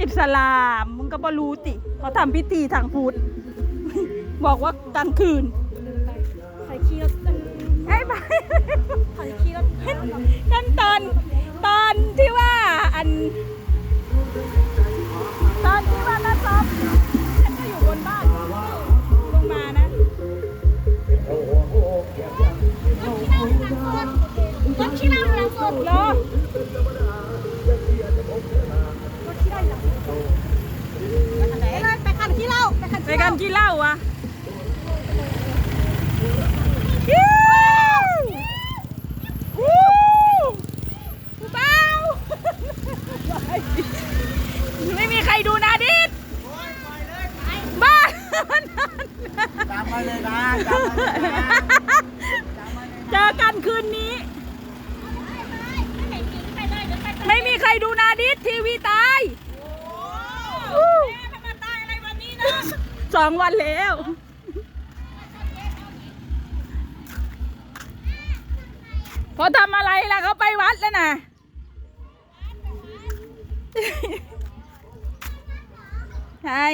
อิสลามมึงก็บ่รู้ติเขาทำพิธีทางพุทธบอกว่ากลางคืนใครขี่รถไอ้บ้าใครขี่รถขั้นตอนตอนที่ว่าอัน ตอนที่ว่าน้าซอฉันก็อยู่บนบ้านลงมานะรถขี่หลังหลังสุดเหรอ กัล้านกินเหล้าอะยูวู้ผู้เบาไม่มีใครดูนาดิดบ้าจำไว้เลยนะจำไว้เลยนะเจอกันคืนนี้ ไม่มีใครดูนาดิสทีวีตา สองวันแล้ว พอทำอะไรล่ะเขาไปวัดแล้วนะใช่